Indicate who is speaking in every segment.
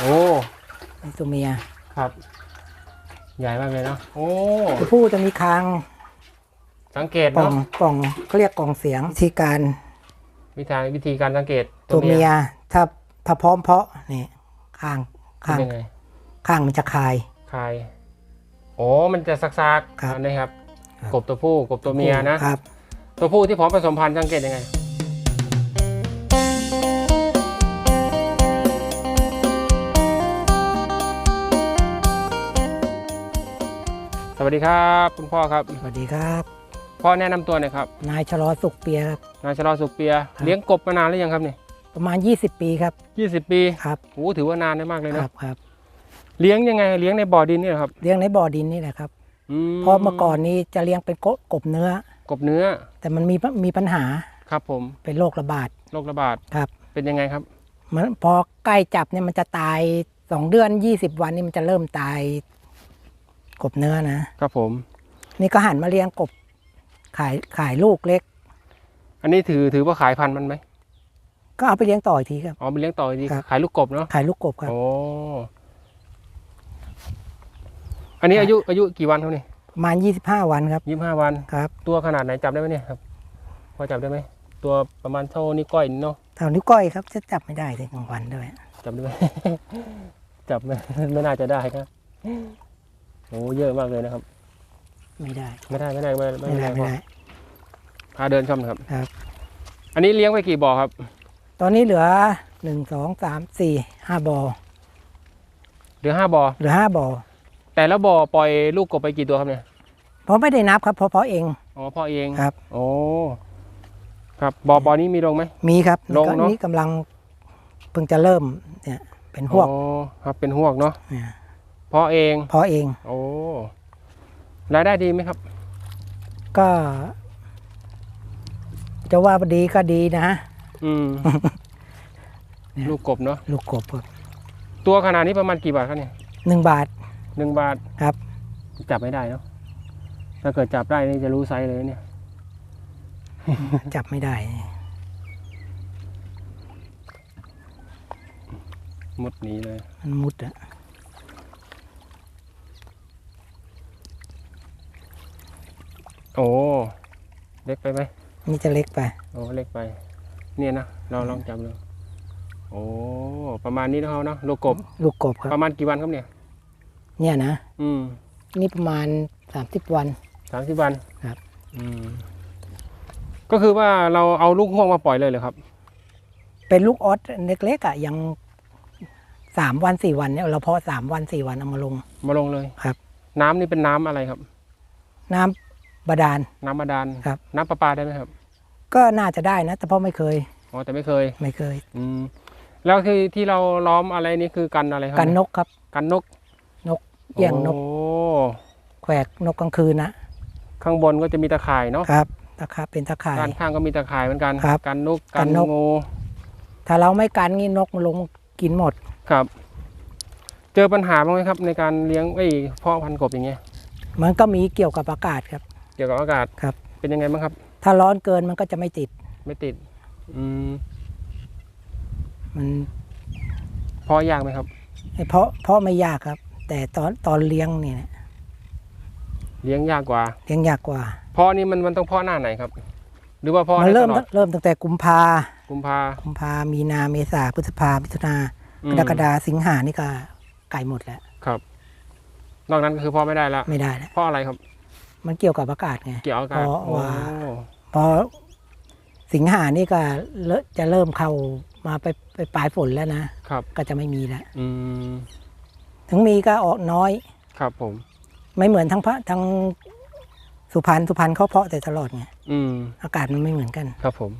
Speaker 1: โอ้
Speaker 2: นี่ตัวเมีย
Speaker 1: ครับ ใหญ่มากเลยเนาะโอ้
Speaker 2: ตัวผู้จะมีคาง
Speaker 1: สังเกต
Speaker 2: กล่อ
Speaker 1: เนาะ
Speaker 2: งกล่องเขาเรียกกล่องเสียงวิธีการ
Speaker 1: วิธีวิธีการสังเกต
Speaker 2: ตัวเมียถ้าถ้าพร้อมเพาะนี่ข้าง
Speaker 1: เป็
Speaker 2: ข้านง
Speaker 1: ยังไง
Speaker 2: ข้างมันจะคาย
Speaker 1: คายโอ้มันจะซักซักๆ
Speaker 2: ครับ
Speaker 1: อันนี้ครับ
Speaker 2: ครับ
Speaker 1: กบตัวผู้กบตัวเมียนะ
Speaker 2: ครับ
Speaker 1: ตัวผู้ที่พร้อมผสมพันธุ์สังเกตยังไง วัสดีครับ คุณพ่อครับ
Speaker 2: สวัสดีครับ
Speaker 1: พ่อแนะนำตัวหน่อยครับ
Speaker 2: นายชะลอสุขเปียครับ
Speaker 1: นายชะลอสุขเปีย
Speaker 2: ครับ
Speaker 1: เลี้ยงกบมานานหรือยังครับเนี่ย
Speaker 2: ประมาณ 20 ปีครับ
Speaker 1: ยี่สิบปี
Speaker 2: ครับ
Speaker 1: โอ้ถือว่านานได้มากเลย
Speaker 2: ค
Speaker 1: นะ
Speaker 2: รับครับ
Speaker 1: เลี้ยงยังไงเลี้ยงในบ่อดินนี่เหรอครับ
Speaker 2: เลี้ยงในบ่อดินนี่แหละครับ
Speaker 1: อื
Speaker 2: เพราะเมื่อก่อนนี้จะเลี้ยงเป็นกบกบเนื้อ
Speaker 1: กบเนื้อ
Speaker 2: แต่มันมีมีปัญหา
Speaker 1: ครับผม
Speaker 2: เป็นโรคระบาด
Speaker 1: โรคระบาด
Speaker 2: ครับ
Speaker 1: เป็นยังไงครับ
Speaker 2: มันพอใกล้จับเนี่ยมันจะตายสองเดือน 20 วันนี่มันจะเริ่มตาย กบเนื้อนะครับ
Speaker 1: ผม
Speaker 2: นี่ก็หันมาเลี้ยงกบ ขายขายลูกเล็ก
Speaker 1: อันนี้ถือถือว่าขายพันธุ์มันไหม
Speaker 2: ก็เอาไปเลี้ยงต่ออีกทีครับ
Speaker 1: อ๋อไปเลี้ยงต่อดี
Speaker 2: ครับ
Speaker 1: ขายลูกกบเนาะ
Speaker 2: ขายลูกกบครับ
Speaker 1: โอ้อันนี้อายุอายุกี่วันเท่านี้
Speaker 2: ประมาณ25วันครับ
Speaker 1: ยี่สิบห้าวัน
Speaker 2: ครับ
Speaker 1: ตัวขนาดไหนจับได้ไหมเนี่ยครับ พอจับได้ไหมตัวประมาณเท่านี้วก้อยนี่เนาะ
Speaker 2: เท่านิ้วก้อยครับจะจับไม่ได้ในกลางวันด้วย
Speaker 1: จับได้ไหมจับไม่ไม่น่าจะได้ครับ โอ้เยอะมากเลยนะครับ
Speaker 2: ไม่ได้
Speaker 1: ไม่ได้ไม่ได้ไม่
Speaker 2: ไม่ได้ไม่ได้
Speaker 1: พาเดินชมหน่อยครับ
Speaker 2: ครับ
Speaker 1: อันนี้เลี้ยงไปกี่บ่อครับ
Speaker 2: ตอนนี้เหลือหนึ่งสองสามสี่ห้าบ่อ
Speaker 1: เหลือห้าบ่อ
Speaker 2: เหลือห้าบ่อ
Speaker 1: แต่ละบ่อปล่อยลูกกบไปกี่ตัวครับเนี่ย
Speaker 2: เพราะไม่ได้นับครับเพราะเพราะเอง
Speaker 1: อ๋อพ่อเอง
Speaker 2: ครับ
Speaker 1: โอ้ครับบ่อบ่อนี้มีลงไหม
Speaker 2: มีครับ
Speaker 1: ลงเนอะ
Speaker 2: นี่กำลังเพิ่งจะเริ่มเนี่ยเป็นพวก
Speaker 1: อ๋อครับเป็นหวกเนาะ
Speaker 2: เนี่ย
Speaker 1: พ่อเอง
Speaker 2: เพราะเอง
Speaker 1: โอ้รายได้ดีไหมครับ
Speaker 2: ก็ จะว่าดีก็ดีนะ
Speaker 1: อืม
Speaker 2: เนี่ย
Speaker 1: ลูกกบเนาะ
Speaker 2: ลูกกบครับ
Speaker 1: ตัวขนาดนี้ประมาณกี่บาทครับเนี่ย
Speaker 2: หนึ่งบาท
Speaker 1: หนึ่งบาท
Speaker 2: ครับ
Speaker 1: จับไม่ได้เนาะถ้าเกิดจับได้นี่จะรู้ไซส์เลยเนี่ย
Speaker 2: จับไม่ได้
Speaker 1: มุดหนีเลย
Speaker 2: มันมุดอะ
Speaker 1: โอ้เล็กไปไหม
Speaker 2: นี่จะเล็กไป
Speaker 1: โอ้เล็กไป เนี่ยนะเราลองจับดูโอ้ประมาณนี้นะเขาเนาะลูกกบ
Speaker 2: ลูกกบค
Speaker 1: ป
Speaker 2: รับ
Speaker 1: ระมาณกี่วันครับเนี่ย
Speaker 2: เนี่ยนะ
Speaker 1: อืม
Speaker 2: นี่ประมาณสามสิบวัน
Speaker 1: สามสิบวัน
Speaker 2: ครับ
Speaker 1: อืมก็คือว่าเราเอาลูกห่วงมาปล่อยเลยเหรอครับ
Speaker 2: เป็นลูกออสเล็กๆอะยังสามวันสี่วันเนี่ยเราเพาะสามวันสี่วันเอามาลง
Speaker 1: มาลงเลย
Speaker 2: ครับ
Speaker 1: น้ำนี่เป็นน้ำอะไรครับ
Speaker 2: น้ำ บาดาล
Speaker 1: น้ำบาดาล
Speaker 2: ครับ
Speaker 1: น้ำประปาได้ไหมครับ
Speaker 2: ก็น่าจะได้นะ แต่พ่อไม่เคย
Speaker 1: อ๋อ แต่ไม่เคย
Speaker 2: ไม่เคย
Speaker 1: อืม แล้วคือที่เราล้อมอะไรนี่คือกันอะไรครับ
Speaker 2: กันนกครับ
Speaker 1: กันนก
Speaker 2: นกเอี้ยงนก
Speaker 1: โอ้
Speaker 2: แขวกนกกลางคืนนะ
Speaker 1: ข้างบนก็จะมีตะข่ายเนาะ
Speaker 2: ครับ ตะขาบเป็นตะข่าย
Speaker 1: ด้านข้างก็มีตะข่ายเหมือนกัน
Speaker 2: ครับ
Speaker 1: กันนก
Speaker 2: กั
Speaker 1: กัน
Speaker 2: นนก
Speaker 1: งู
Speaker 2: ถ้าเราไม่กันงี้นกมันลงกินหมด
Speaker 1: ครับ เจอปัญหาบ้างไหมครับ ในการเลี้ยงไอ้ยเพาะพันธุ์กบอย่างเงี้ย
Speaker 2: มันก็มีเกี่ยวกับอากาศครับ
Speaker 1: เกี่ยวกับอากาศ
Speaker 2: ครับ
Speaker 1: เป็นยังไงบ้างครับ
Speaker 2: ถ้าร้อนเกินมันก็จะไม่ติด
Speaker 1: ไม่ติด อืม
Speaker 2: มัน
Speaker 1: เพาะยากไหมครับ
Speaker 2: ไอ้เพราะเพราะไม่ยากครับ แต่ตอนตอนเลี้ยงเนี่ย
Speaker 1: เลี้ยงยากกว่า
Speaker 2: เลี้ยงยากกว่า
Speaker 1: เพาะนี่มันมันต้องเพาะหน้าไหนครับ หรือว่าเพาะ
Speaker 2: มัน
Speaker 1: ได้
Speaker 2: เริ่
Speaker 1: ต
Speaker 2: ม
Speaker 1: ลอด
Speaker 2: เริ่มตั้งแต่กุมภา
Speaker 1: กุมภา
Speaker 2: กุมภามีนาเมษาพฤษภามิถุนา
Speaker 1: อื
Speaker 2: ก
Speaker 1: ม
Speaker 2: รกฎาสิงหานี่ก็ไก่หมดแล้ว
Speaker 1: ครับ นอกนั้นก็คือเพาะไม่ได้ละ
Speaker 2: ไม่ได้แล้ว
Speaker 1: เพราะอะไรครับ
Speaker 2: มันเกี่ยวกับอากาศไง
Speaker 1: เกี่ยวกับอากาศ
Speaker 2: เพราะ
Speaker 1: โอ้
Speaker 2: ว่าพอสิงหานี่ก็เริ่มจะเริ่มเข้ามาไปไปปลายฝนแล้วนะ
Speaker 1: ครับ
Speaker 2: ก็จะไม่มีแล้ว
Speaker 1: อืม
Speaker 2: ถึงมีก็ออกน้อย
Speaker 1: ครับผม
Speaker 2: ไม่เหมือนทั้งพระทั้งสุพรรณสุพรรณเขาเพาะแต่ตลอดไง
Speaker 1: อืม
Speaker 2: อากาศมันไม่เหมือนกัน
Speaker 1: ครับผม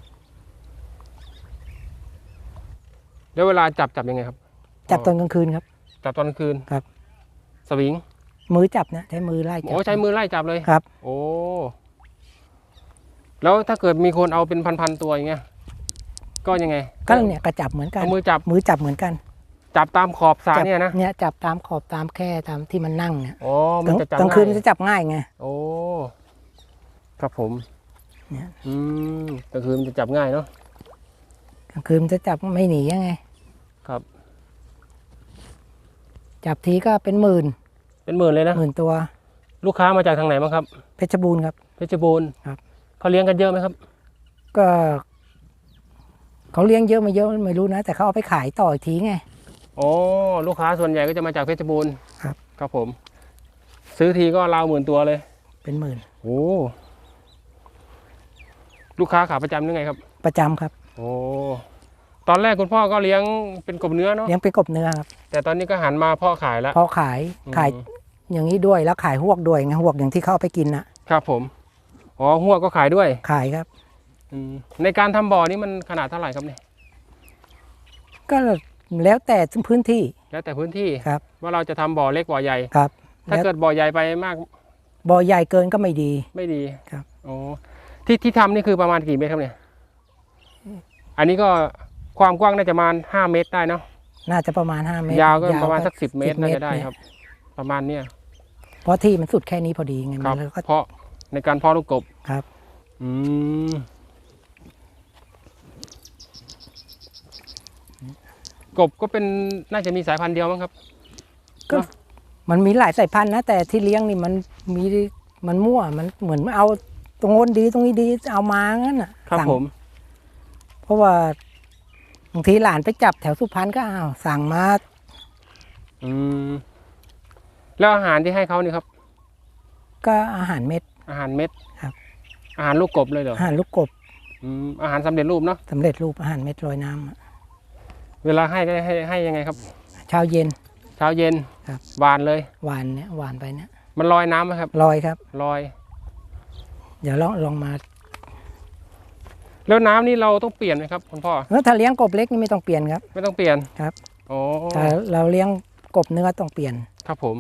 Speaker 1: แล้วเวลาจับจับยังไงครับ
Speaker 2: จับตอนกลางคืนครับ
Speaker 1: จับตอนกลางคืน
Speaker 2: ครับ
Speaker 1: สวิง
Speaker 2: มือจับนะใช้มือไล่จับ
Speaker 1: โอ้ใช้มือไล่จับเลย
Speaker 2: ครับ
Speaker 1: โอ้แล้วถ้าเกิดมีคนเอาเป็นพันๆตัวอย่างเงี้ยก็ยังไง
Speaker 2: ก็เนี่ยก็จับเหมือนกัน
Speaker 1: เอามือจับ
Speaker 2: มือจับเหมือนกัน
Speaker 1: จับตามขอบสระ
Speaker 2: จับ
Speaker 1: เนี่ยนะ
Speaker 2: เนี่ยจับตามขอบตามแค่ตามที่มันนั่งเนี่ย
Speaker 1: โอ้
Speaker 2: ก
Speaker 1: มัน
Speaker 2: ลาง
Speaker 1: จะจับ
Speaker 2: กลางคืน
Speaker 1: ง่
Speaker 2: มัน
Speaker 1: ย
Speaker 2: จะจับง่ายไง
Speaker 1: โอ้ครับผม
Speaker 2: เนี่ย
Speaker 1: อืมกลางคืนมันจะจับง่ายเนาะ
Speaker 2: กลางคืนมันจะจับไม่หนียังไง
Speaker 1: ครับ
Speaker 2: จับทีก็เป็นหมื่น
Speaker 1: เป็นหมื่นเลยนะ
Speaker 2: หมื่นตัว
Speaker 1: ลูกค้ามาจากทางไหนบ้างครับ
Speaker 2: เพชรบูรณ์ครับ
Speaker 1: เพชรบูรณ์
Speaker 2: ครับ
Speaker 1: เขาเลี้ยงกันเยอะไหมครับ
Speaker 2: ก็เขาเลี้ยงเยอะไม่เยอะไม่รู้นะ แต่เขาเอาไปขายต่ออีกทีไง
Speaker 1: โอ้ลูกค้าส่วนใหญ่ก็จะมาจากเพชรบูรณ์
Speaker 2: ครับ
Speaker 1: ครับผม ซื้อทีก็ราวหมื่นตัวเลย
Speaker 2: เป็นหมื่น
Speaker 1: โอ้ ลูกค้าขาประจำยังไงครับ
Speaker 2: ประจำครับ
Speaker 1: โอ้ ตอนแรกคุณพ่อก็เลี้ยงเป็นกบเนื้อเนาะ
Speaker 2: เลี้ยงเป็นกบเนื้อครับ
Speaker 1: แต่ตอนนี้ก็หันมาเพ่อขายแล้ว
Speaker 2: พอขาย
Speaker 1: อืม
Speaker 2: ขาย อย่างนี้ด้วยแล้วขายหวกด้วยไงหวกอย่างที่เขาเอาไปกินน่ะ
Speaker 1: ครับผมอ๋อหัวก็ขายด้วย
Speaker 2: ขายครับ
Speaker 1: อืมในการทำบ่อนี่มันขนาดเท่าไหร่ครับเนี่ย
Speaker 2: ก็แล้วแต่พื้นที่
Speaker 1: แล้วแต่พื้นที่
Speaker 2: ครับ
Speaker 1: ว่าเราจะทำบ่อเล็กบ่อใหญ่
Speaker 2: ครับ
Speaker 1: ถ้า
Speaker 2: แล้ว
Speaker 1: เกิดบ่อใหญ่ไปมาก
Speaker 2: บ่อใหญ่เกินก็ไม่ดี
Speaker 1: ไม่ดี
Speaker 2: ครับ
Speaker 1: โอ้ที่ที่ทำนี่คือประมาณกี่เมตรครับเนี่ย อันนี้ก็ความกว้างน่าจะประมาณห้าเมตรได้เนาะ
Speaker 2: น่าจะประมาณ5เมตร
Speaker 1: ยาวก็ประมาณสักสิบเมตร
Speaker 2: 10
Speaker 1: น่าจะได้
Speaker 2: เนี่ย
Speaker 1: ครับ ประมาณเนี้ย
Speaker 2: เพราะที่มันสุดแค่นี้พอดีไง
Speaker 1: ค
Speaker 2: มั
Speaker 1: รั
Speaker 2: น
Speaker 1: บ
Speaker 2: แล้วก็
Speaker 1: เพราะในการเพาะลูกกบ
Speaker 2: ครับ
Speaker 1: อืมกบก็เป็นน่าจะมีสายพันธุ์เดียวมั้งครับ
Speaker 2: ก็มันมีหลายสายพันธุ์นะแต่ที่เลี้ยงนี่มันมีมันมั่วมันเหมือนเอาตรงโน้นดีตรงนี้ดีเอามางั้นอะ
Speaker 1: ครับ
Speaker 2: สั่ง
Speaker 1: ผม
Speaker 2: เพราะว่าบางทีหลานไปจับแถวสุพรรณก็อ้าวสั่งมา
Speaker 1: อืม แล้วอาหารที่ให้เขานี่ครับ
Speaker 2: ก็อาหารเม็ด
Speaker 1: อาหารเม็ด
Speaker 2: ครับ
Speaker 1: อาหารลูกกบเลยเหรอ
Speaker 2: อาหารลูกกบ
Speaker 1: อืมอาหารสำเร็จรูปเนาะ
Speaker 2: สำเร็จรูปอาหารเม็ดลอยน้ำอะ
Speaker 1: เวลาให้ก็ให้ให้ยังไงครับ
Speaker 2: เช้าเย็น
Speaker 1: เช้าเย็น
Speaker 2: ครับ
Speaker 1: หวานเลย
Speaker 2: หวานเนี่ยหวานไปเนี่ย
Speaker 1: มันลอยน้ำไหมครับ
Speaker 2: ลอยครับ
Speaker 1: ลอย
Speaker 2: เดี๋ยวลองลองมา
Speaker 1: แล้วน้ำนี่เราต้องเปลี่ยนไหมครับคุณพ่อ
Speaker 2: เออถ้าเลี้ยงกบเล็กนี่ไม่ต้องเปลี่ยนครับ
Speaker 1: ไม่ต้องเปลี่ยน
Speaker 2: ครับ
Speaker 1: โอ้
Speaker 2: ถ้าเราเลี้ยงกบเนื้อต้องเปลี่ยน
Speaker 1: ครับผม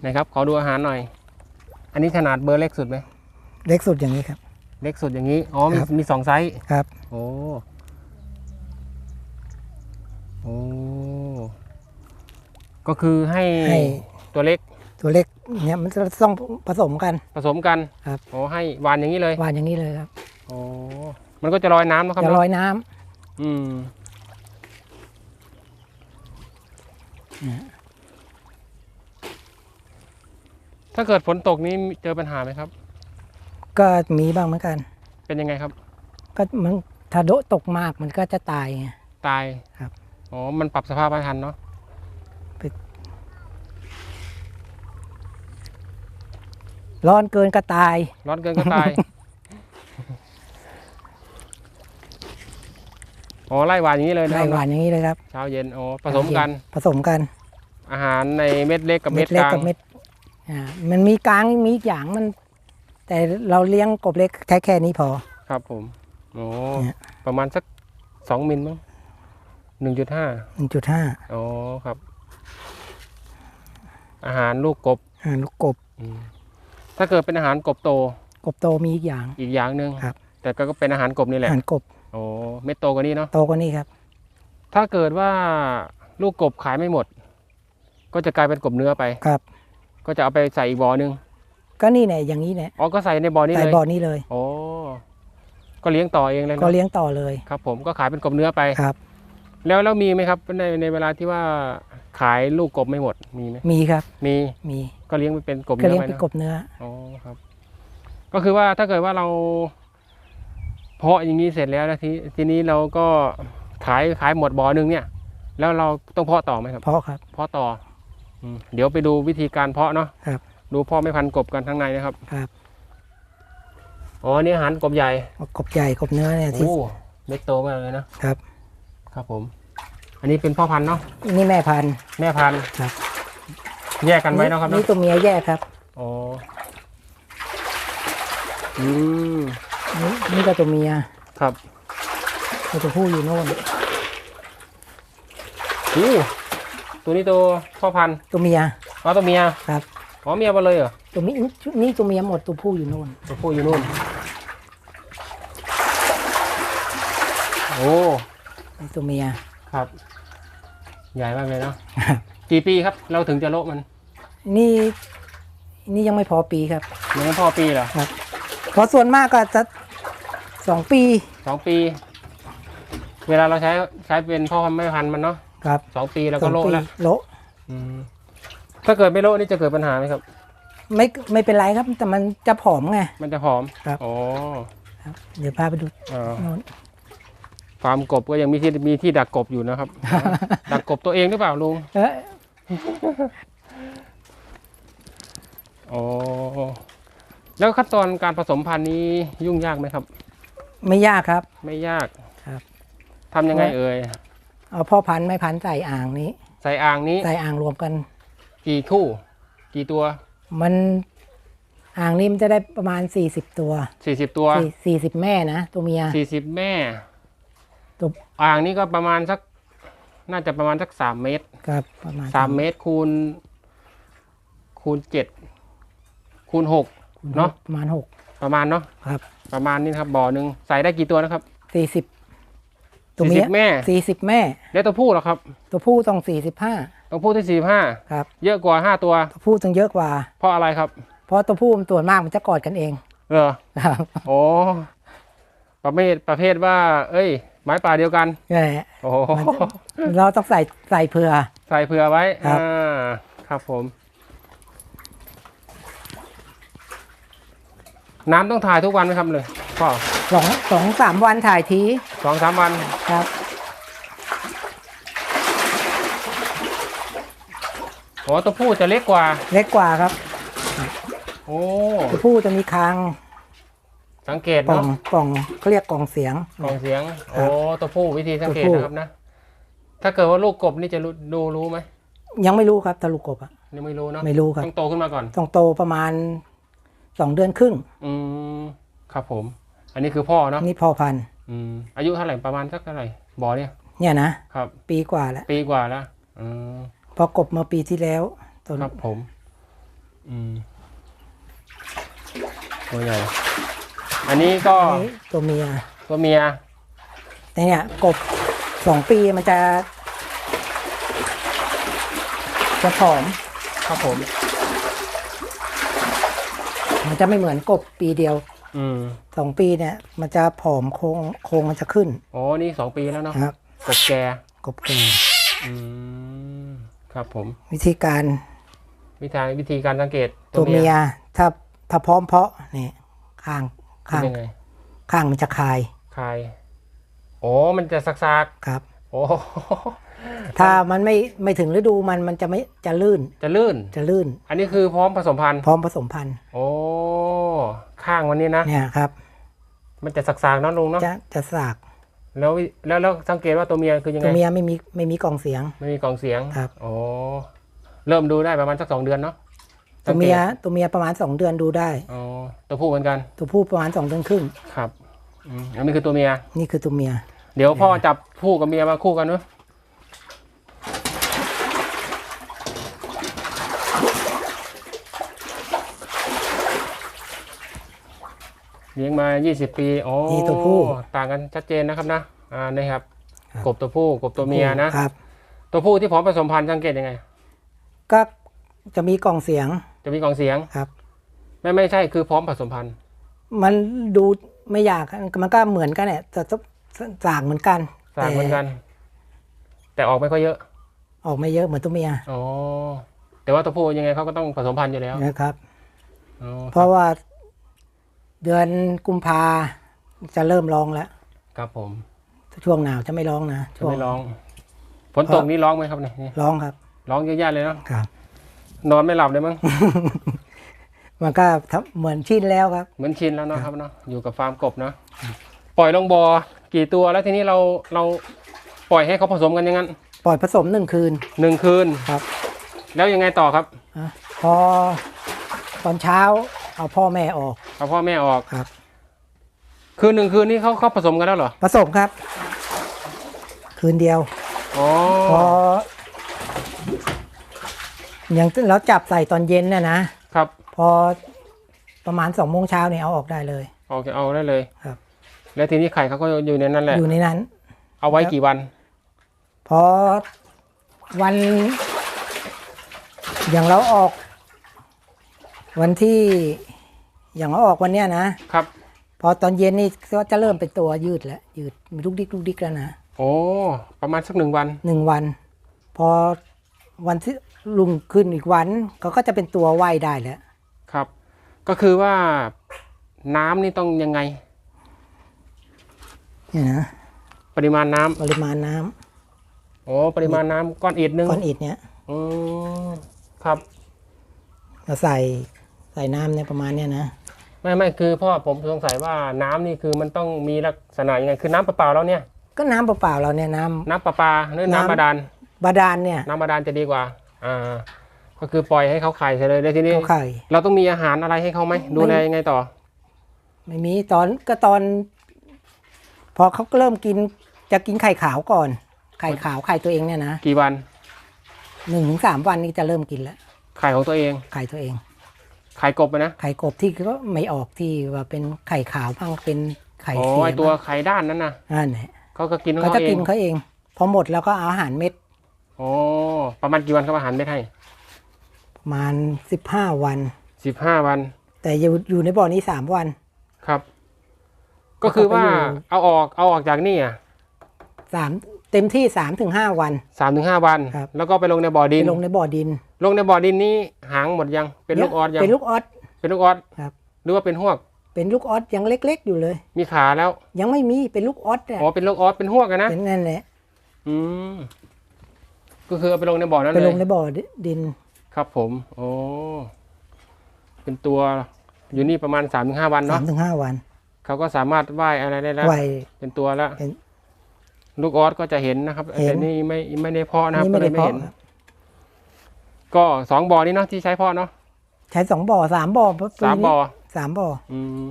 Speaker 1: ไหนครับขอดูอาหารหน่อย อันนี้ขนาดเบอร์เล็กสุดไหม
Speaker 2: เล็กสุดอย่างนี้ครับ
Speaker 1: เล็กสุดอย่างนี้อ๋อมี
Speaker 2: ครับ
Speaker 1: มีสองไซส์
Speaker 2: ครับ
Speaker 1: โอ้โอ้ก็คือให้
Speaker 2: ให้
Speaker 1: ตัวเล็ก
Speaker 2: ตัวเล็กเนี่ยมันจะต้องผสมกัน
Speaker 1: ผสมกัน
Speaker 2: ครับ
Speaker 1: โอ้ให้หวานอย่างนี้เลย
Speaker 2: หวานอย่างนี้เลยครับ
Speaker 1: โอ้มันก็จะลอยน้ำนะครับ
Speaker 2: จะล
Speaker 1: เนาะ
Speaker 2: อยน้ำ
Speaker 1: อืม ถ้าเกิดฝนตกนี้เจอปัญหาไหมครับ
Speaker 2: ก็มีบ้างเหมือนกัน
Speaker 1: เป็นยังไงครับ
Speaker 2: ก็มันถ้าโดะตกมากมันก็จะตายไง
Speaker 1: ตาย
Speaker 2: ครับ
Speaker 1: อ๋อ มันปรับสภาพไม่ทันเนาะ
Speaker 2: ร้อนเกินก็ตาย
Speaker 1: ร้อนเกินก็ตาย อ๋อไล่หวานอย่างนี้เลยนะ
Speaker 2: ไล่หวานอย่างนี้เลยครับ
Speaker 1: เช้าเย็น อ๋อ ผสมกัน
Speaker 2: ผสมกัน
Speaker 1: อาหารในเม็ดเล็กกับเม็ด
Speaker 2: เล็
Speaker 1: ก
Speaker 2: ก
Speaker 1: ลาง
Speaker 2: กับเม็ด อ่ามันมีกลางมีอีกอย่างมัน แต่เราเลี้ยงกบเล็กแค่แค่นี้พอ
Speaker 1: ครับผมโอ้
Speaker 2: เนี่ย
Speaker 1: ประมาณสักสองมิลมั้งหนึ่งจุดห้า
Speaker 2: 1.5
Speaker 1: อ๋อครับ อาหารลูกกบ
Speaker 2: อ่าลูกกบ
Speaker 1: อืมถ้าเกิดเป็นอาหารกบโต
Speaker 2: กบโตมีอีกอย่าง
Speaker 1: อีกอย่างหนึ่ง
Speaker 2: ครับ
Speaker 1: แต่ก็เป็นอาหารกบนี่แห
Speaker 2: อา
Speaker 1: ละ
Speaker 2: หารกบ
Speaker 1: โอ้เม็ดโตกว่านี้เนาะ
Speaker 2: โตกว่านี้ครับ
Speaker 1: ถ้าเกิดว่าลูกกบขายไม่หมด ก็จะกลายเป็นกบเนื้อไป
Speaker 2: ครับ
Speaker 1: ก็จะเอาไปใส่อีกบ่อหนึง
Speaker 2: ก็นี่แหละอย่างนี้แหละ
Speaker 1: อ๋อก็ใส่ในบ่อนี้
Speaker 2: ใส่
Speaker 1: เลย
Speaker 2: บ่อนี้เลย
Speaker 1: โอ้ก็เลี้ยงต่อเองเลย
Speaker 2: ก็
Speaker 1: เนาะ
Speaker 2: เลี้ยงต่อเลย
Speaker 1: ครับ ผมก็ขายเป็นกบเนื้อไป
Speaker 2: ครับ
Speaker 1: แล้วแล้วมีไหมครับในในเวลาที่ว่าขายลูกกบไม่หมดมีไหม
Speaker 2: มีครับ
Speaker 1: มี
Speaker 2: มี
Speaker 1: ก็เลี้ยงไปเป็นกบ
Speaker 2: ก็
Speaker 1: เนื้อ
Speaker 2: เลี้ยง
Speaker 1: ไป
Speaker 2: เป็น
Speaker 1: นะ
Speaker 2: กบเนื้อ
Speaker 1: อ๋อครับ ก็คือว่าถ้าเกิดว่าเรา เพาะอย่างนี้เสร็จแล้วนะทีทีนี้เราก็ขายขายหมดบ่อหนึงเนี่ย แล้วเราต้องเพาะต่อไหมครับ
Speaker 2: เพราะครับ
Speaker 1: เพาะต่ออืม เดี๋ยวไปดูวิธีการเพาะเนาะ
Speaker 2: ครับ
Speaker 1: ดูพ่อไม่พันกบกันข้างในนะครับ
Speaker 2: ครับ
Speaker 1: อ๋อนี่อาหารกบใหญ่
Speaker 2: กบใหญ่กบเนื้อเนี่ยที่
Speaker 1: โอ้เม็ดโตมากเลยนะครับ ครับผม อันนี้เป็นพ่อพันธุ์เนาะ
Speaker 2: นี่แม่พันธุ์
Speaker 1: แม่พันธุ์
Speaker 2: ครับ
Speaker 1: แยกกันไว้เนาะครับ
Speaker 2: นี่
Speaker 1: เนาะ
Speaker 2: ตัวเมียแยกครับ
Speaker 1: อ๋ออืม
Speaker 2: นี่นี่ก็ตัวเมีย
Speaker 1: ครับ
Speaker 2: ตัวผู้อยู่โน่น
Speaker 1: อู้ ตัวนี้ตัวพ่อพันธุ์
Speaker 2: ตัวเมีย
Speaker 1: อ๋อตัวเมีย
Speaker 2: ครับ
Speaker 1: อ๋อเมียมาเลยเหรอ
Speaker 2: ตัวนี้ชุดนี้ตัวเมียหมดตัวผู้อยู่โน่น
Speaker 1: ตัวผู้อยู่นู่น โอ้
Speaker 2: นี่ตัวเมีย
Speaker 1: ครับ ใหญ่มากเลยเนาะกี่ปีครับ เราถึงจะโละมัน
Speaker 2: นี่ นี่ยังไม่พอปีครับ
Speaker 1: ยังไม่พอปีเหรอ
Speaker 2: ครับเพราะส่วนมากก็จะสองปี
Speaker 1: สองปี เวลาเราใช้ใช้เป็นพ่อพันธุ์แม่พันธุ์มันเนาะ
Speaker 2: ครับ
Speaker 1: สองปีแล้วก็โละ
Speaker 2: สองปี
Speaker 1: แล้ว
Speaker 2: โละ
Speaker 1: อืมถ้าเกิดไม่โละนี่จะเกิดปัญหาไหมครับ
Speaker 2: ไม่ไม่เป็นไรครับ แต่มันจะผอมไง
Speaker 1: มันจะผอม
Speaker 2: ครับ
Speaker 1: อ๋อ
Speaker 2: ครับเดี๋ยวพาไปดู
Speaker 1: อ่า
Speaker 2: โน้น
Speaker 1: ฟาร์มกบก็ยังมีที่มีที่ดักกบอยู่นะครับ ดักกบตัวเองหรือเปล่าลุง
Speaker 2: เอ้ย
Speaker 1: อ๋อแล้วขั้นตอนการผสมพันธุ์นี้ยุ่งยากไหมครับ
Speaker 2: ไม่ยากครับ
Speaker 1: ไม่ยาก
Speaker 2: ครับ
Speaker 1: ทำยังไงเอ่ย
Speaker 2: เอาพ่อพันธุ์แม่พันธุ์ใส่อ่างนี้
Speaker 1: ใส่อ่างนี้
Speaker 2: ใส่อ่างรวมกัน
Speaker 1: กี่คู่ กี่ตัว
Speaker 2: มันอ่างนี้มันจะได้ประมาณ 40 ตัว
Speaker 1: 40 ตัว
Speaker 2: สี่40 แม่นะ ตัวเมีย
Speaker 1: 40 แม่
Speaker 2: ตัว
Speaker 1: อ่างนี้ก็ประมาณสัก น่าจะประมาณสัก 3 เมตร
Speaker 2: ครับประมาณ
Speaker 1: 3เมตรคูณ คูณ 7 คูณ6เนอะ
Speaker 2: ประมาณ
Speaker 1: ประมาณเนาะ
Speaker 2: 6ครับ
Speaker 1: ประมาณนี้นะครับบ่อหนึ่งใส่ได้กี่ตัวนะครับ
Speaker 2: 40 ตัวเมีย
Speaker 1: 40แม่
Speaker 2: 40แม่
Speaker 1: แล้วตัวผู้เหรอครับ
Speaker 2: ตัวผู้ต้อง45
Speaker 1: ตัวผู้ที่45
Speaker 2: ครับ
Speaker 1: เยอะกว่า5ตัว
Speaker 2: ตัวผู้ต้องเยอะกว่า
Speaker 1: เพราะอะไรครับ
Speaker 2: เพราะตัวผู้มันตัวมากมันจะกอดกันเอง
Speaker 1: เออ
Speaker 2: ครับ
Speaker 1: โอ้ประเภทประเภทว่า เอ้ย ไม้ป่าเดียวกัน
Speaker 2: นี่แหละ
Speaker 1: โอ้โห
Speaker 2: มันจะเราต้องใส่ใส่เผื่อ
Speaker 1: ใส่เผื่อไว้
Speaker 2: ครับ
Speaker 1: อ่าครับผม น้ำต้องถ่ายทุกวันไหมครับเลยพ่อ
Speaker 2: สองสองสามวันถ่ายที
Speaker 1: สองสามวัน
Speaker 2: ครับ
Speaker 1: โอ้ตัวผู้จะเล็กกว่า
Speaker 2: เล็กกว่าครับ
Speaker 1: โอ้
Speaker 2: ตัวผู้จะมีคาง
Speaker 1: สังเกต
Speaker 2: กล่อ
Speaker 1: เนาะ
Speaker 2: งกล่องเขาเรียกกล่องเสียง
Speaker 1: กล่องเสียง โอ้ตัวผู้วิธีสังเกต
Speaker 2: ตัวผู้
Speaker 1: นะครับนะ ถ้าเกิดว่าลูกกบนี่จะรู้ดูรู้ไหม
Speaker 2: ยังไม่รู้ครับตะลุกกบอะ
Speaker 1: ยังไม่รู้เนาะ
Speaker 2: ไม่รู้ครับ
Speaker 1: ต้องโตขึ้นมาก่อน
Speaker 2: ต้องโตประมาณ สองเดือนครึ่ง
Speaker 1: อืมครับผม อันนี้คือพ่อเนาะ
Speaker 2: นี่พ่อพันธุ์
Speaker 1: อืมอายุเท่าไหร่ประมาณสักเท่าไหร่บ่อเนี่ย
Speaker 2: เนี่ยนะ ครับ ปีกว่าแล้ว
Speaker 1: ปีกว่าแล้วอืม
Speaker 2: พอกบมาปีที่แล้วตัว
Speaker 1: ครับผม อืมตัวใหญ่อันนี้ก็
Speaker 2: นี้ตัวเมีย
Speaker 1: ตัวเมีย
Speaker 2: แต่เนี่ยกบสองปีมันจะจะผอม
Speaker 1: ครับผม
Speaker 2: มันจะไม่เหมือนกบปีเดียว
Speaker 1: อืม
Speaker 2: สองปีเนี่ย มันจะผอมโครงโครงมันจะขึ้น
Speaker 1: โอ้นี่สองปีแล้วเนาะ
Speaker 2: นะครับ
Speaker 1: กบแก
Speaker 2: กบแก่
Speaker 1: อืมครับผม
Speaker 2: วิธีการ
Speaker 1: วิธีวิธีการสังเกต
Speaker 2: ตัวเมียถ้าถ้าพร้อมเพาะนี่ข้าง
Speaker 1: เป็น
Speaker 2: ข้าง
Speaker 1: ยังไง
Speaker 2: ข้างมันจะคาย
Speaker 1: คายโอ้มันจะซักซาก
Speaker 2: ครับ
Speaker 1: ๆโอ้
Speaker 2: ถ้ามันไม่ไม่ถึงฤดูมันมันจะไม่จะลื่น
Speaker 1: จะลื่น
Speaker 2: จะลื่น
Speaker 1: อันนี้คือพร้อมผสมพันธุ์
Speaker 2: พร้อมผสมพันธุ์
Speaker 1: โอ้ข้างวันนี้นะ
Speaker 2: เนี่ยครับ
Speaker 1: มันจะสักซากๆเนาะลุงเนาะ
Speaker 2: จะจะสาก
Speaker 1: แล้ววิแล้วแล้วสังเกตว่าตัวเมียคือยัง
Speaker 2: ตัว
Speaker 1: ไง
Speaker 2: เมียไม่มีไม่มีกล่องเสียง
Speaker 1: ไม่มีกล่องเสียง
Speaker 2: ครับ
Speaker 1: โอ้เริ่มดูได้ประมาณสักสองเดือนเนาะ
Speaker 2: ตัวเมีย
Speaker 1: สังกต
Speaker 2: ตัวเมียประมาณสองเดือนดูได้
Speaker 1: อ๋อตัวผู้เหมือนกัน
Speaker 2: ตัวผู้ประมาณสองเดือนครึ่ง
Speaker 1: ครับอืมอันนี้คือตัวเมีย
Speaker 2: นี่คือตัวเมีย
Speaker 1: เดี๋ยวพ่อจับผู้กับเมียมาคู่กันเนาะ เลี้ยงมา 20 ปีโอ้
Speaker 2: นี่ตัวผู้
Speaker 1: ต่างกันชัดเจนนะครับนะอ่านี่ครับ
Speaker 2: ครับ
Speaker 1: กบตัวผู้กบตัวเมียนะ
Speaker 2: ครับ
Speaker 1: ตัวผู้ที่พร้อมผสมพันธุ์สังเกตยังไง
Speaker 2: ก็จะมีกล่องเสียง
Speaker 1: จะมีกล่องเสียง
Speaker 2: ครับ
Speaker 1: ไม่ไม่ใช่คือพร้อมผสมพันธุ์
Speaker 2: มันดูไม่อยากมันก็เหมือนกันแหละแต่จะสากเหมือนกัน
Speaker 1: ต่างเหมือนกัน แต่ออกไม่ค่อยเยอะ
Speaker 2: ออกไม่เยอะเหมือนตัวเมีย
Speaker 1: อ๋อแต่ว่าตัวผู้ยังไงเขาก็ต้องผสมพันธุ์อยู่แล้ว
Speaker 2: นะครับ
Speaker 1: อ๋อ
Speaker 2: เพราะว่า เดือนกุมภาจะเริ่มร้องแล้ว
Speaker 1: ครับผม
Speaker 2: ช่วงหนาวจะไม่ร้องนะ
Speaker 1: จะ
Speaker 2: ช่วง
Speaker 1: ไม่ร้องฝนตกนี่ร้องไหมครับเนี่ยนี่
Speaker 2: ร้องครับ
Speaker 1: ร้องเยอะแยะเลยเนาะ
Speaker 2: ครับ
Speaker 1: นอนไม่หลับเลยมั้ง
Speaker 2: มันก็ทำเหมือนชินแล้วครับ
Speaker 1: เหมือนชินแล้วเนาะครับเนาะอยู่กับฟาร์มกบเนาะปล่อยลงบ่อกี่ตัวแล้วทีนี้เราเราปล่อยให้เขาผสมกันอย่างนั้น
Speaker 2: ปล่อยผสมหนึ่งคืน
Speaker 1: หนึ่งคืน
Speaker 2: ครับ
Speaker 1: แล้วยังไงต่อครับ
Speaker 2: อะพอตอนเช้า เอาพ่อแม่ออก
Speaker 1: เอาพ่อแม่ออก
Speaker 2: ครับ
Speaker 1: คืนหนึ่งคืนนี้เขาเขาผสมกันแล้วเหรอ
Speaker 2: ผสมครับ คืนเดียว
Speaker 1: อ๋อ
Speaker 2: พออย่างเราจับใส่ตอนเย็นเนี่ยนะ
Speaker 1: ครับ
Speaker 2: พอประมาณสองโมงเช้าเนี่ยเอาออกได้เลย
Speaker 1: โอเคเอาได้เลย
Speaker 2: ครับ
Speaker 1: แล้วทีนี้ไข่เขาก็อยู่ในนั้นแหละ
Speaker 2: อยู่ในนั้น
Speaker 1: เอาไว้กี่วัน
Speaker 2: พอวัน อย่างเราออก วันที่อย่างเราออกวันเนี้ยนะ
Speaker 1: ครับ
Speaker 2: พอตอนเย็นนี่ก็จะเริ่มเป็นตัวยืดแล้วยืดมีลูกดิกลูกดิกแล้วนะ
Speaker 1: โอ้ประมาณสักหนึ่งวัน
Speaker 2: หนึ่งวัน พอวันที่ลุงขึ้นอีกวันเขาก็จะเป็นตัวว่ายได้แล้ว
Speaker 1: ครับ ก็คือว่าน้ำนี่ต้องยังไง
Speaker 2: เนี่ยนะ
Speaker 1: ปริมาณน้ำ
Speaker 2: ปริมาณน้ำ
Speaker 1: โอ้ปริมาณน้ำก้อนอิฐหนึง
Speaker 2: ก้อนอิฐเนี่ย
Speaker 1: อืมครับ
Speaker 2: เราใส่ ใส่น้ำเนี่ยประมาณเนี้ยนะ
Speaker 1: ไม่ไม่คือพ่อผมสงสัยว่าน้ำนี่คือมันต้องมีลักษณะยังไงคือน้ำเปล่าๆแล้วเนี่ย
Speaker 2: ก็น้ำเปล่าๆเราเนี่ยน้ำ
Speaker 1: น้ำประปาหรือน้ำ
Speaker 2: น้ำ
Speaker 1: บาดาล
Speaker 2: บาดาลเนี่ย
Speaker 1: น้ำบาดาลจะดีกว่าอ่า ก็คือปล่อยให้เขาไข่เฉยเลยแล้วทีนี้
Speaker 2: เขาไข่
Speaker 1: เราต้องมีอาหารอะไรให้เขาไหมดูแลยังไงต่อ
Speaker 2: ไม่มีตอนก็ตอน พอเขาเริ่มกินจะกินไข่ขาวก่อน ไข่ขาวไข่ตัวเองเนี่ยนะ
Speaker 1: กี่วัน
Speaker 2: หนึ่งถึงสามวันนี้จะเริ่มกินแล้ว
Speaker 1: ไข่ของตัวเอง
Speaker 2: ไข่ตัวเอง
Speaker 1: ไข่กบอะนะ
Speaker 2: ไข่กบที่ก็ไม่ออกที่ว่าเป็นไข่ขาวบ้างเป็นไข่
Speaker 1: อ๋อ
Speaker 2: เสีย
Speaker 1: ไอตัว
Speaker 2: บ้าง
Speaker 1: ไข่ด้านนั้นน่ะ
Speaker 2: นั่นแหละ
Speaker 1: เขาก็กินของ
Speaker 2: เขา
Speaker 1: เขา
Speaker 2: จะ
Speaker 1: เอ
Speaker 2: กิ
Speaker 1: ง
Speaker 2: นเขาเอง พอหมดแล้วก็เอาอาหารเม็ด
Speaker 1: อ๋อประมาณกี่วันครับอาหารไม่ให้
Speaker 2: ประมาณสิบห้าวัน
Speaker 1: สิบห้าวัน
Speaker 2: แต่อยู่อยู่ในบ่อนี้สามวัน
Speaker 1: ครับ ก็คือว่า
Speaker 2: แล้วก็ไปอยู่
Speaker 1: เอาออกเอาออกจากนี่อะ
Speaker 2: สาม เต็มที่สามถึงห้าวัน
Speaker 1: สามถึงห้าวัน
Speaker 2: ครับ
Speaker 1: แล้วก็ไปลงในบ่อดิ
Speaker 2: ไป
Speaker 1: น
Speaker 2: ลงในบ่อดิน
Speaker 1: ลงในบ่อดินนี้หางหมดยัง เป็นลูกออสยัง
Speaker 2: เป็นลูกออส
Speaker 1: เป็นลูกออส
Speaker 2: ครับ
Speaker 1: หรือว่าเป็นหวก
Speaker 2: เป็นลูกออสยังเล็ก ๆ อยู่เลย
Speaker 1: มีขาแล้ว
Speaker 2: ยังไม่มีเป็นลูกออสเนี่ย
Speaker 1: อ๋อ เป็นลูกออสเป็นหวกอะนะ
Speaker 2: เป็นนั่นแหละ
Speaker 1: อืม ก็คือเอาไปลงในบ่อนั้น
Speaker 2: ไป
Speaker 1: เล
Speaker 2: ล
Speaker 1: ย
Speaker 2: งในบ่อดิน
Speaker 1: ครับผม โอ้ เป็นตัวอยู่นี่ประมาณสามถึงห้าวัน
Speaker 2: สา
Speaker 1: เนาะ
Speaker 2: มถึงห้าวัน
Speaker 1: เขาก็สามารถว่ายอะไรได้แล้ว
Speaker 2: ไว
Speaker 1: เป็นตัวแล้ว
Speaker 2: เป็น
Speaker 1: ลูกออสก็จะเห็นนะครับ
Speaker 2: เห็น
Speaker 1: แต่นี่ไม่ไม่ได้เพาะนะครับ
Speaker 2: นี่
Speaker 1: ก็
Speaker 2: ไม่
Speaker 1: เล
Speaker 2: ได้
Speaker 1: ยไม่
Speaker 2: เพาะ
Speaker 1: เห็น ก็สองบ่อนี้เนาะที่ใช้เพาะเนาะ
Speaker 2: ใช้สองบ่อสามบ่อปี
Speaker 1: สาม
Speaker 2: นี้
Speaker 1: บ่อ
Speaker 2: สามบ่อ
Speaker 1: อืม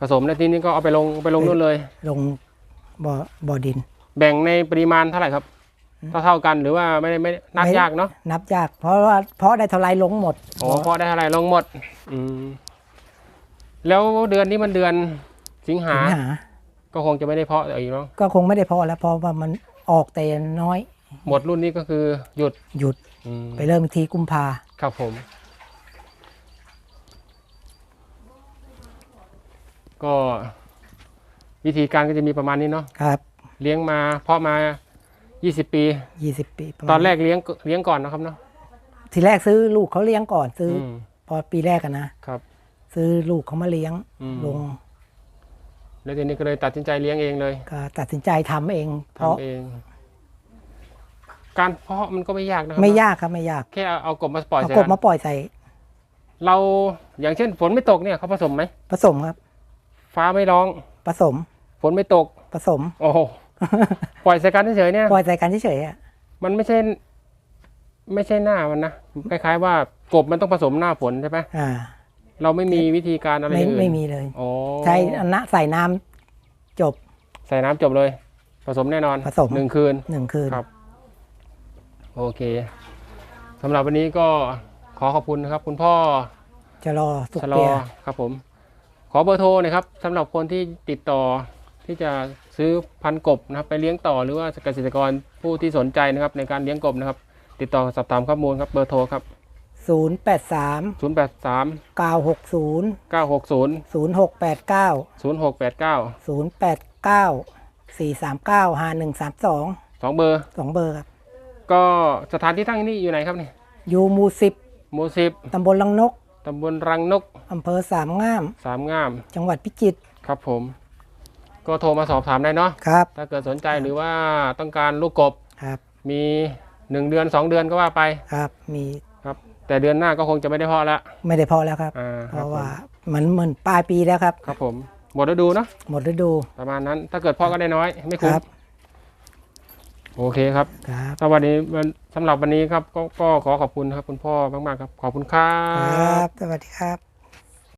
Speaker 1: ผสมแล้วทีนี้ก็เอาไปลงไปลงนู่นเลย
Speaker 2: ลงบ่อบ่อดิน
Speaker 1: แบ่งในปริมาณเท่าไหร่ครับเท่าเท่าๆกันหรือว่าไม่ได้ไม่นับ
Speaker 2: ไม่
Speaker 1: ยากเนาะ
Speaker 2: นับยาก เพราะว่าเพราะได้เท่าไรลงหมด
Speaker 1: อ๋อเพาะได้เท่าไหร่ลงหมด อืมแล้วเดือนนี้มันเดือนสิงหา
Speaker 2: สิงหา
Speaker 1: ก็คงจะไม่ได้เพาะอีกเนาะ
Speaker 2: ก็คงไม่ได้เพาะแล้วเพราะว่ามันออกแต่น้อย
Speaker 1: หมดรุ่นนี้ก็คือหยุด
Speaker 2: หยุด
Speaker 1: อืม
Speaker 2: ไปเริ่มอีกทีกุมภา
Speaker 1: ครับผม ก็ วิธีการก็จะมีประมาณนี้เนาะ
Speaker 2: ครับ
Speaker 1: เลี้ยงมาเพาะมา 20 ปี
Speaker 2: ยี่สิบปีประมาณ
Speaker 1: ตอนแรกเลี้ยงเลี้ยงก่อนนะครับเนาะ
Speaker 2: ทีแรกซื้อลูกเขาเลี้ยงก่อนซื้ออ
Speaker 1: ม
Speaker 2: พอปีแรกอะนะครับ ซื้อลูกเขามาเลี้ยง
Speaker 1: อืม
Speaker 2: ลง
Speaker 1: แล้วทีนี้ก็เลยตัดสินใจเลี้ยงเองเลย
Speaker 2: ก็ตัดสินใจทำเอง เพราะ
Speaker 1: ทำเอง การเพาะมันก็ไม่ยากนะครั
Speaker 2: ไม่
Speaker 1: เนอะ
Speaker 2: ยากครับไม่ยาก
Speaker 1: แค่เอาเอากบมาปล่อย
Speaker 2: เอา
Speaker 1: ใส่
Speaker 2: กบ
Speaker 1: กัน
Speaker 2: มาปล่อยใส่
Speaker 1: เราอย่างเช่น ฝนไม่ตกเนี่ยเขาผสมไหม
Speaker 2: ผสมครับ
Speaker 1: ฟ้าไม่ร้อง
Speaker 2: ผสม
Speaker 1: ฝนไม่ตก
Speaker 2: ผสม
Speaker 1: โอ้โห ปล่อยใส่กันเฉยๆเนี่ย
Speaker 2: ปล่อยใส่กันเฉยๆอะ
Speaker 1: มันไม่ใช่ ไม่ใช่หน้ามันนะคล้ายๆว่ากบมันต้องผสมหน้าฝนใช่ไหม
Speaker 2: อ่า
Speaker 1: เราไม่มีวิธีการอะไร
Speaker 2: ไม่
Speaker 1: อื่น
Speaker 2: ไม่มีเลย
Speaker 1: อ๋อ
Speaker 2: ใช้อันนะใส่น้ำจบ
Speaker 1: ใส่น้ำจบเลย ผสมแน่นอน
Speaker 2: ผสม
Speaker 1: หนึ่งคืน
Speaker 2: หนึ่งคืน
Speaker 1: ครับ โอเคสำหรับวันนี้ก็ขอขอบคุณนะครับ คุณพ่อ
Speaker 2: จะรอสุก
Speaker 1: ชะลอ
Speaker 2: เปีย
Speaker 1: ครับผม ขอเบอร์โทรหนะครับสำหรับคนที่ติดต่อที่จะซื้อพันธุ์กบนะครับ ไปเลี้ยงต่อหรือว่าเกษตรกรผู้ที่สนใจนะครับ ในการเลี้ยงกบนะครับ ติดต่อสอบถามข้อมูลครับเบอร์โทรครับ
Speaker 2: ศูนย์แปดสาม
Speaker 1: 0 8 3
Speaker 2: เก้าหกศูนย์
Speaker 1: 9 6 0
Speaker 2: ศูนย์หกแปดเก้า
Speaker 1: 0 6 8 9
Speaker 2: ศูนย์แปดเก้าสี่สามเก้าห้าหนึ่งสามสอง
Speaker 1: 2เบอร์
Speaker 2: สองเบอร์ครับ
Speaker 1: ก็สถานที่ตั้งนี่อยู่ไหนครับเนี่ย
Speaker 2: อยู่หมู่สิบ
Speaker 1: หมู่สิบ
Speaker 2: ตำบลลังนก
Speaker 1: ตำบลรังนก
Speaker 2: อำเภอสามงาม
Speaker 1: สามงาม
Speaker 2: จังหวัดพิจิตร
Speaker 1: ครับผม ก็โทรมาสอบถามได้เนาะ
Speaker 2: ครับ
Speaker 1: ถ้าเกิดสนใจหรือว่าต้องการลูกกบ
Speaker 2: ครับ
Speaker 1: มี 1 เดือน 2 เดือนก็ว่าไป
Speaker 2: ครับ มี
Speaker 1: ครับ แต่เดือนหน้าก็คงจะไม่ได้เพาะแล้ว
Speaker 2: ไม่ได้พอแล้วครับ
Speaker 1: อ่า
Speaker 2: เพ
Speaker 1: ครับ
Speaker 2: ราะ
Speaker 1: ผม
Speaker 2: ว่ามันเหมือนปลายปีแล้วครับ
Speaker 1: ครับผม หมดฤดูเนาะ
Speaker 2: หมดฤดู
Speaker 1: ประมาณนั้น ถ้าเกิดเพาะก็ได้น้อย ไม่
Speaker 2: ค
Speaker 1: คุ้ม
Speaker 2: รับ
Speaker 1: โอเคครับ
Speaker 2: ครับ
Speaker 1: สวัสดีวันสำหรับวันนี้ครับก็ก็ขอขอบคุณครับคุณพ่อมากๆครับ ขอบคุณครั
Speaker 2: ค
Speaker 1: บ
Speaker 2: รับสวัสดีครับ